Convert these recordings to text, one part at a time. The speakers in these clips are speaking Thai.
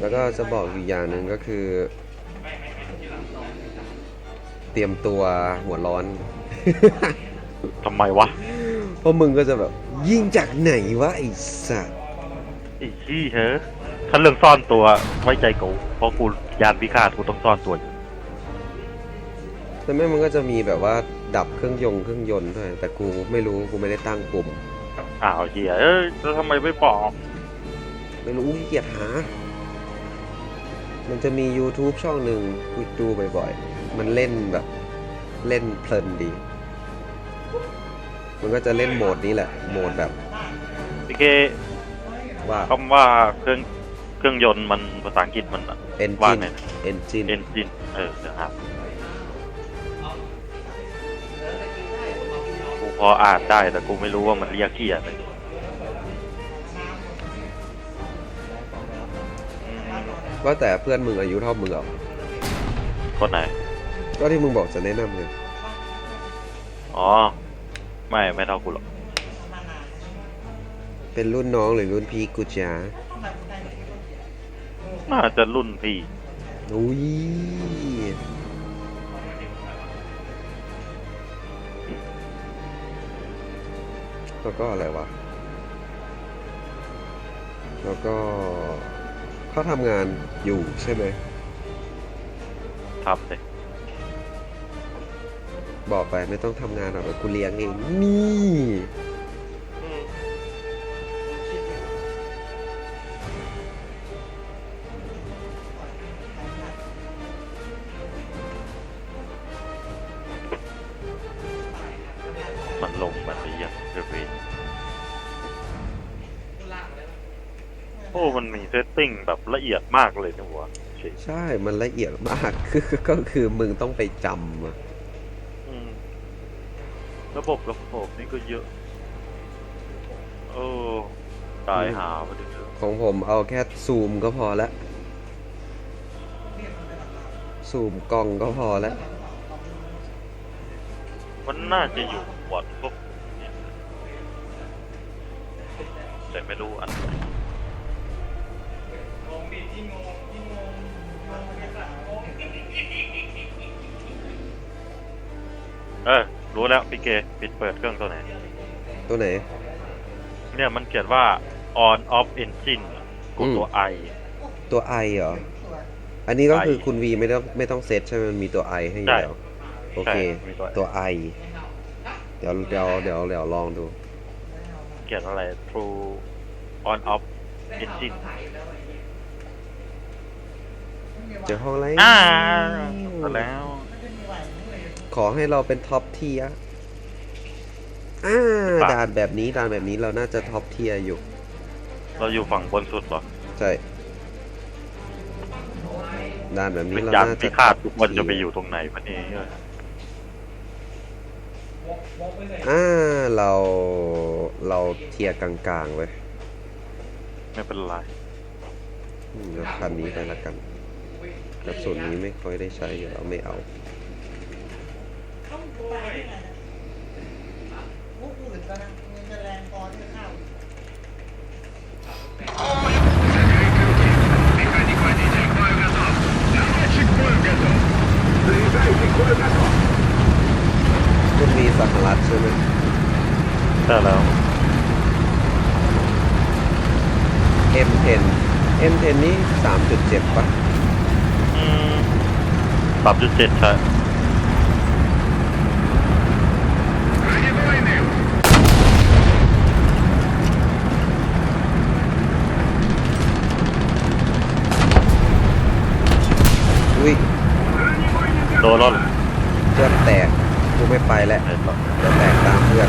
แล้วก็จะบอกอีกอย่างหนึ่งก็คือ เตรียมตัวหัวร้อน ทำไมวะเพราะมึงก็จะแบบ ยิงจากไหนวะไอ้สัสไอ้ขี้เฮ้ยถ้าเรื่องซ่อนตัวไว้ใจกูเพราะกูยานพิฆาตกูต้องซ่อนตัวอยู่แต่แม่มันก็จะมีแบบว่าดับเครื่องยนต์เครื่องยนต์ด้วย แต่กูไม่รู้กูไม่ได้ตั้งปุ่มอ้าวเฮียเอ้ยแล้วทำไมไม่บอกไม่รู้ขี้เกียจหา มันจะมี YouTube ช่องหนึ่งกูดูบ่อยๆ มันเล่นแบบเล่นเพลินดี มันก็จะเล่นโหมดนี้แหละ โหมดแบบพี่เคว่าคำว่าเครื่องเครื่องยนต์มันภาษาอังกฤษมันว่า engine ไง engine เอนจินเออเดี๋ยวครับกูพออ่านได้แต่กูไม่รู้ว่ามันเรียกที่อะไร ว่าแต่เพื่อนมึงอายุเท่ามึงเหรอคนไหน ก็ที่มึงบอกจะแนะนำไงอ๋อ ไม่ไม่เท่ากูหรอก เป็นรุ่นน้องหรือรุ่นพี่กูจ้าน่าจะรุ่นพี่ อุ้ยแล้วก็อะไรวะ แล้วก็ เขาทำงานอยู่ใช่ไหม ครับเลยบอกไปไม่ต้องทำงานหรอกเดี๋ยวกูเลี้ยงเองนี่มัน มันมีเซตติ้งแบบละเอียดมากเลยนะวะเฉยใช่ มันละเอียดมาก คือก็คือมึงต้องไปจำอะอืมระบบระบบนี่ก็เยอะ โอ้ตายหาไปเถอะของผมเอาแค่ซูมก็พอละ ซูมกล้องก็พอละมันน่าจะอยู่วอดพวกเนี่ยแต่ไม่รู้อันไหน เออ รู้แล้วพี่เกปิดเปิดเครื่องตัวไหน ตัวไหน เนี่ยมันเขียนว่า on off engine กดตัว I ตัวไอเหรอ อันนี้ก็คือ I คุณวีไม่ต้องไม่ต้องเซตใช่ไหมมันมีตัวไอให้อยู่ใช่แล้ว โอเคใช่มีตัว I ตัวไอเดี๋ยวเดี๋ยวเดี๋ยวเดี๋ยวลองดู เขียนอะไร true on off engine เจอห้องอะไรอ่าก็แล้ว ขอให้เราเป็นท็อปเทียอ่าปะ ด่านแบบนี้ด่านแบบนี้เราน่าจะท็อปเทียอยู่ เราอยู่ฝั่งบนสุดเหรอ ใช่ ด่านแบบนี้วิญเราญาณน่าพิจะฆาตทุกคน top จะไป tier อยู่ตรงไหนวะเนี่ยอ่าเราเราเทียร์กลางๆเลยไม่เป็นไร อืมแล้วคันนี้ไปละกัน กระสุนนี้ไม่ค่อยได้ใช้อยู่แล้วไม่เอาพวกอื่นก็นะมันจะแรงพอที่เข้าคุณมีสหรัฐใช่ไหมใช่แล้ว M10 M10 นี่3.7ปะอืม ปรับจุดเจ็ดใช่อุ้ยโดนแล้วเหรอ เพื่อนแตกกูไม่ไปแล้วไอ้ต่อจะแตกตามเพื่อน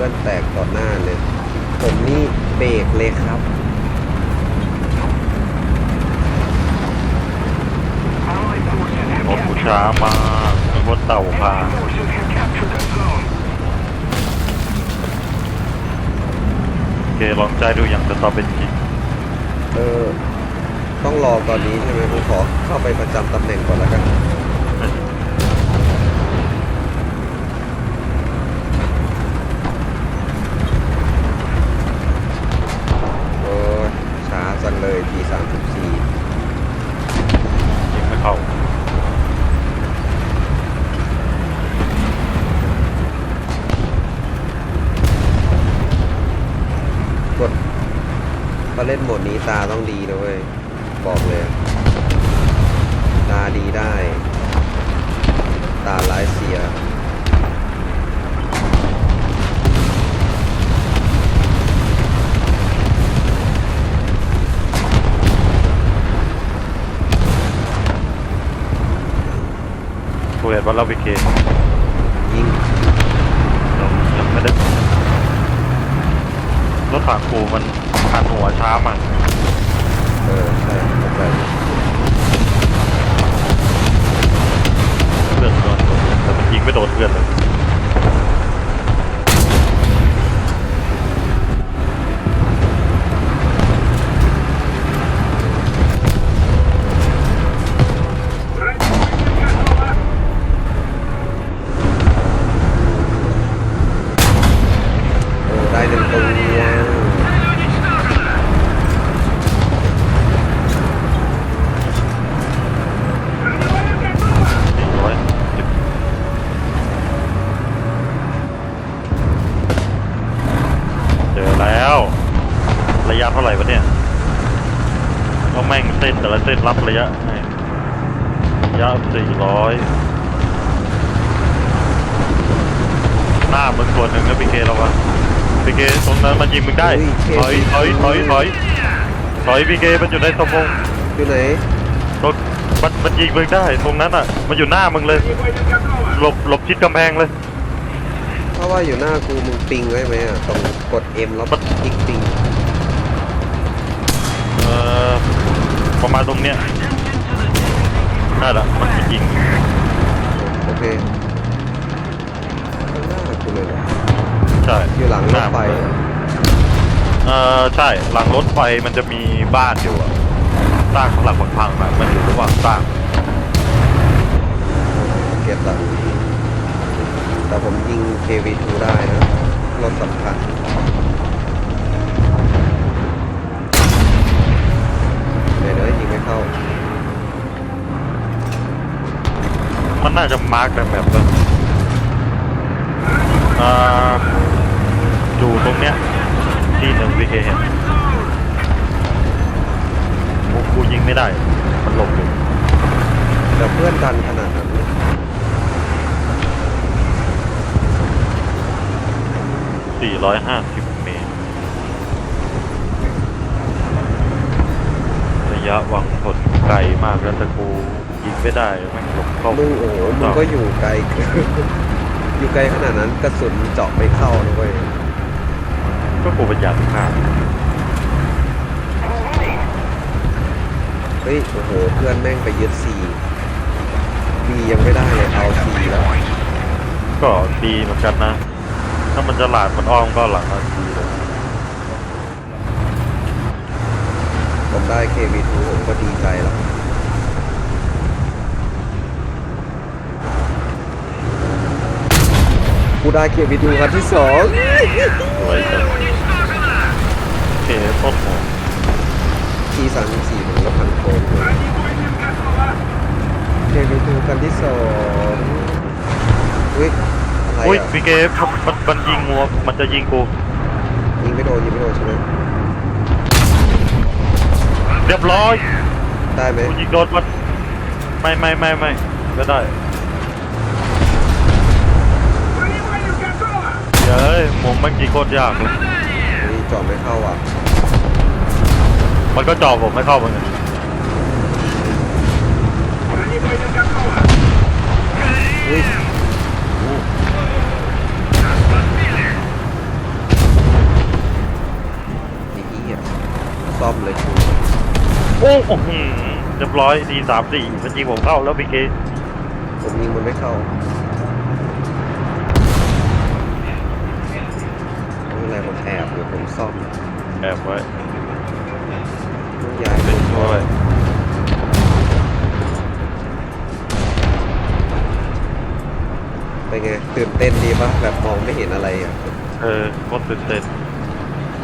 พื่อนแตกต่อหน้าเลยผมนี่เบรกเลยครับ รถกูช้ามากรถเต่าพาโอเคลองใจดูอย่างจะต่อเป็นจริงเออ ต้องรอตอนนี้ใช่ไหมผมขอเข้าไปประจำตำแหน่งก่อนแล้วกัน เห็นว่าเราไปเกมยิงเรายังไม่ได้รถถังกูมันหันหัวช้ามากเออใช่เข้าใจเพื่อนโดนแต่มันยิงไม่โดนเพื่อนเลย พีเคตรงนั้นมันยิงมึงได้ถอยถอยถอยถอยถอยพีเคมันอยู่ในสมองอยู่ไหนรถมันมันยิงมึงได้ตรงนั้นอะ มันอยู่หน้ามึงเลย หลบหลบชิดกำแพงเลยเพราะว่าอยู่หน้ากูมึงปิงไว้ไหมอะต้องกด M แล้วยิงปิงเอ่อประมาณตรงเนี้ยนั่นแหละมันจะยิงโอเคข้างหน้ากูเลยเหรอใช่อยู่หลังรถไฟน้ามึง เลยอะเออใช่หลังรถไฟมันจะมีบ้านอยู่อะสร้างหลังพังๆมามันอยู่ระหว่างสร้างเก็บละแต่ผมยิง KV2 ได้นะรถสำคัญเดี๋ยวนะยิงไม่เข้า มันน่าจะมาร์กแต่แบบว่าเอ่ออยู่ตรงเนี้ย ที่หนึ่งพีเคเห็นกูกูยิงไม่ได้ มันหลบอยู่แต่เพื่อนดันขนาดนั้น450เมตร ระยะวางผลไกลมากแล้วแต่กูยิงไม่ได้แม่งหลบเข้ามึงโอ้โหมึงก็อยู่ไกล อยู่ไกลขนาดนั้นกระสุนเจาะไม่เข้านะเว้ย ก็กูประหยัดค่าเฮ้ย โอ้โห เพื่อนแม่งไปยึดซีบียังไม่ได้เลยเอาซีแล้วก็ดีเหมือนกันนะ ถ้ามันจะหลาดมันอ้อมก็หลังนาทีเลยผมได้ KV2 ผมก็ดีใจแล้ว กูได้ KV2 คันที่สองสวยจังโอเคโอ้โหทีสามสี่ผมก็พันโค้งเลย KV2 คันที่สองอุ้ยอะไรอุ้ยอะพีเกมันมันยิงงัวมันจะยิงกูยิงไม่โดนยิงไม่โดนใช่ไหมเรียบร้อยได้ไหมกูยิงโดนมันไม่ไม่ไม่ไม่ก็ได้ เฮ้ยหมุมมันยิงโคตรยากเลยนี่จอดไม่เข้าอะ มันก็เจาะผมไม่เข้าเหมือนกันอุ้ยนี่เหี้ยซ่อมเลยกูโอ้โหเรียบร้อยดีสามสี่มันยิงผมเข้าแล้วพีเกผมยิงมันไม่เข้า ซ่อมแอบไว้ต้องย้ายเป็นช่วยเป็นไงตื่นเต้นดีปะแบบมองไม่เห็นอะไรอะเออโคตรตื่นเต้น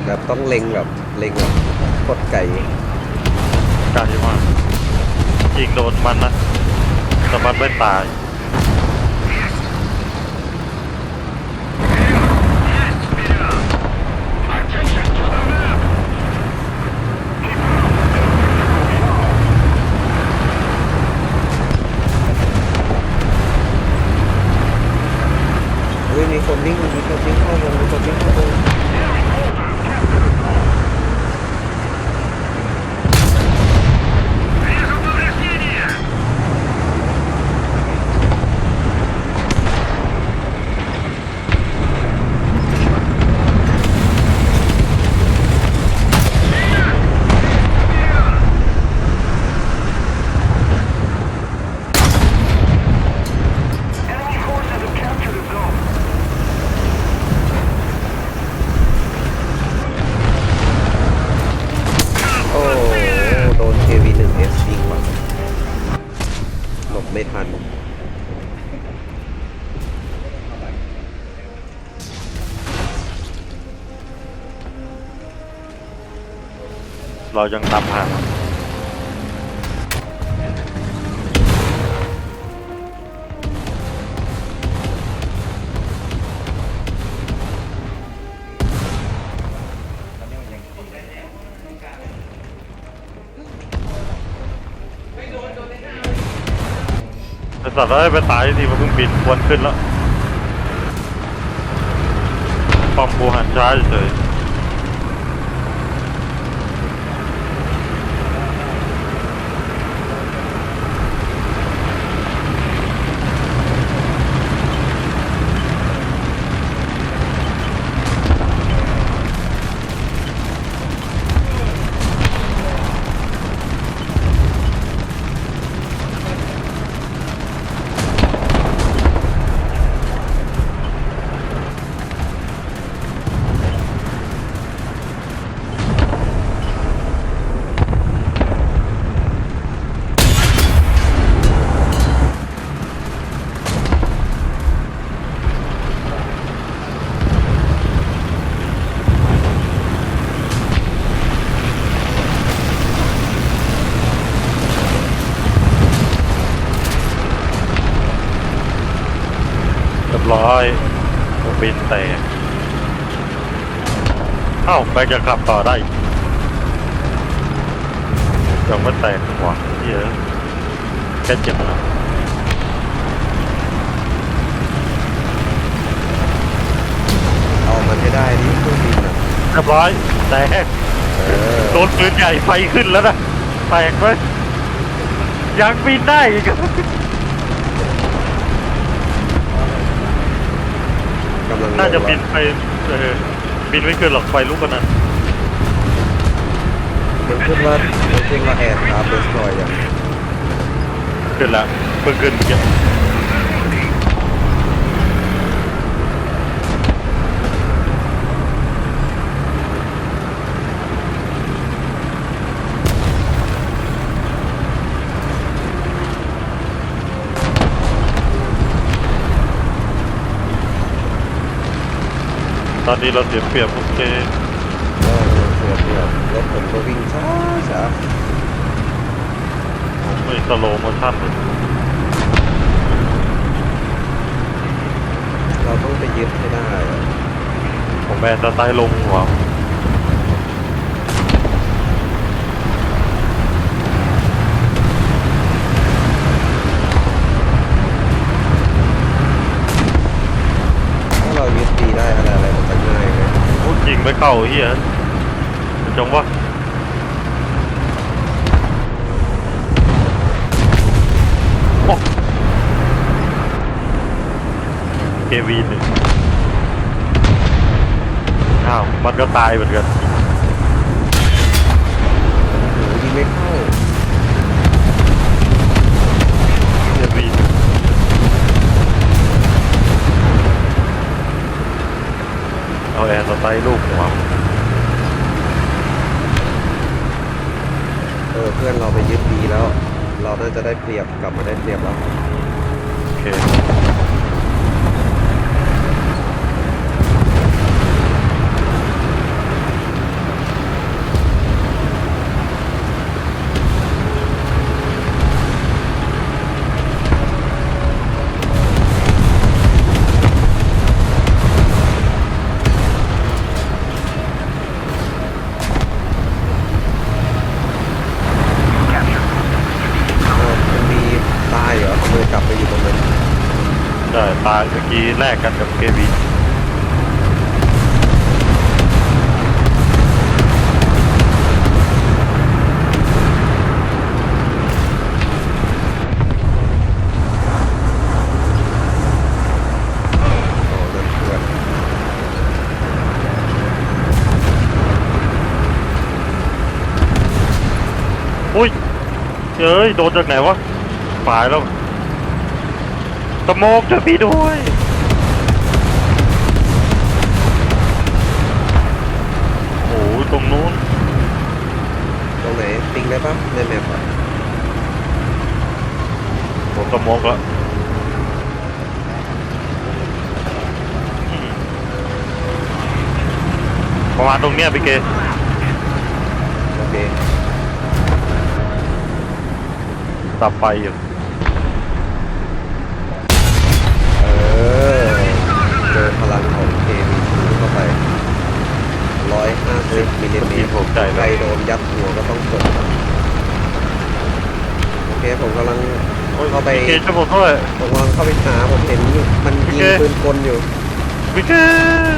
แบบต้องเล็งแบบเล็งแบบกดไก่กล้ารมากยิงโดนมันนะแต่มันไม่ตาย เฮ้ยมีคนวิ่งมีคนวิ่ เรายังตามหามันไอสัตว์เอ้ไปตายทีมันเพิ่งบินควนขึ้นแล้วปอมกูหันช้าเฉย บินแตกเอ้าไปจะขับต่อได้อีกยังไม่แตกหัวเหี้ยอะแค่เจ็บนะเอามันให้ได้ดิเครื่องบินอะเรียบร้อยแตกเออโดนปืนใหญ่ไฟขึ้นแล้วนะแตกไหมยังบินได้อีกอะ กำลังน่าจะลงบินว่ไปเออบินไม่ขึ้นหรอกไฟลุกกันนะมันขึ้นว่ามันขึ้นว่าแอร์คราฟเดสทรอยอย่างขึ้นแล้วเพิ่งขึ้นเมื่อกี้ ตอนนี้เราเสียเปรียบโอเคก็เสียเปรียบรถผมก็วิ่งช้าช้าผมไม่สโลโมชั่นเลยเราต้องไปยึดให้ได้อะผมแบนสไตล์ลงหัว ถ้าเรายึดดีได้อะไรอะไรมันจะง่ายไง โอ้ยิง ไม่เข้าเฮียจังวะโอเควีหนึ่งอ้าว มันก็ตายเหมือนกัน ไตล์ลูกหัวเออเพื่อนเราไปยึดดีแล้ว เราน่าจะได้เปรียบกลับมาได้เปรียบแล้ว แลกกันกับเควีอุ้ยเฮ้ย โดนจากไหนวะฝายแล้วสโมกช่วยพี่ด้วย นู้น ตรงไหนปิงได้ปะในแมปอะผมสโมกแล้วอืมประมาณตรงเนี้ยพี่เกโอเค ตับไฟอยู่ เออเจอพลังของเคมีเข้าไปร้อยห้า สิบมิลลิเมทีตรผมใจใครแล้วโดนยัดหัวก็ต้องกดโอเคผมกำลังเข้าไปพี่เกช่วยผมด้วยผมกำลังเข้าไปหาผมเห็นมันยิงโอเคปืนกลอยู่พี่เก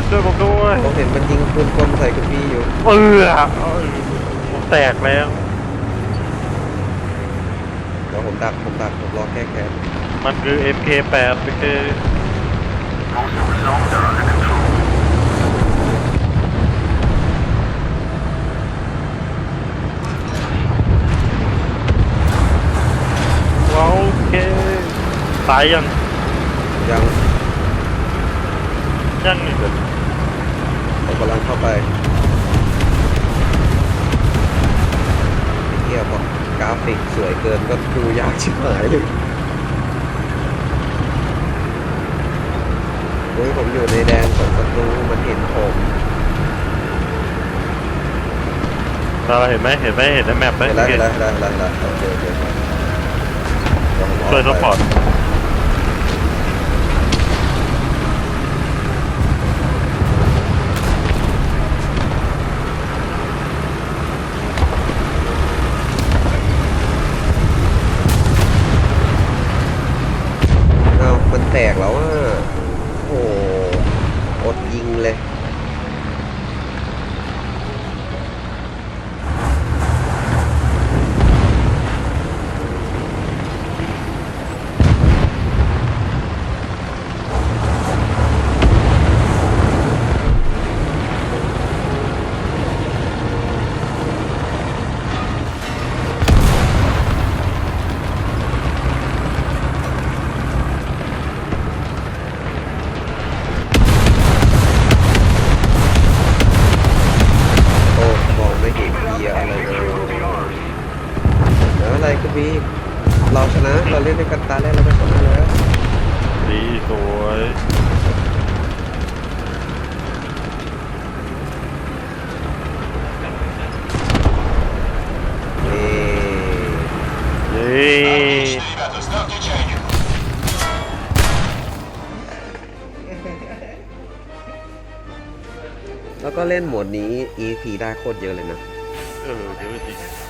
ช่วยผมด้วยผมเห็นมันยิงปืนกลใส่คุณพี่อยู่เออผมแตกแล้วเดี๋ยวผมดักผมดักผมรอแก้แค้นมันคือ MK8 พี่เกว้าวโอ เคตายยังยังยังอีกเหรอผมกำลังเข้าไปไอ้เทียบอกกราฟิกสวยเกินก็ดูยากชิบหายเลยโอ้ยผมอยู่ในแดนของศัตรูมันเห็นผมเราเห็นไหมเห็นไหมเห็นในแมปไหมเห็นแล้วพี่เห็นเกแล้วเห็นแล้วเห็นแล้วเห็นแล้วโอเคโอเคเดี๋ยวผม ช่วยกซัพพอร์ต เราเล่นด้วยกันตาแรกเราก็ชนแล้วดีสวยเย้แล้วก็เล่นโหมดนี้ EP ได้โคตรเยอะเลยนะ เออเยอะจริง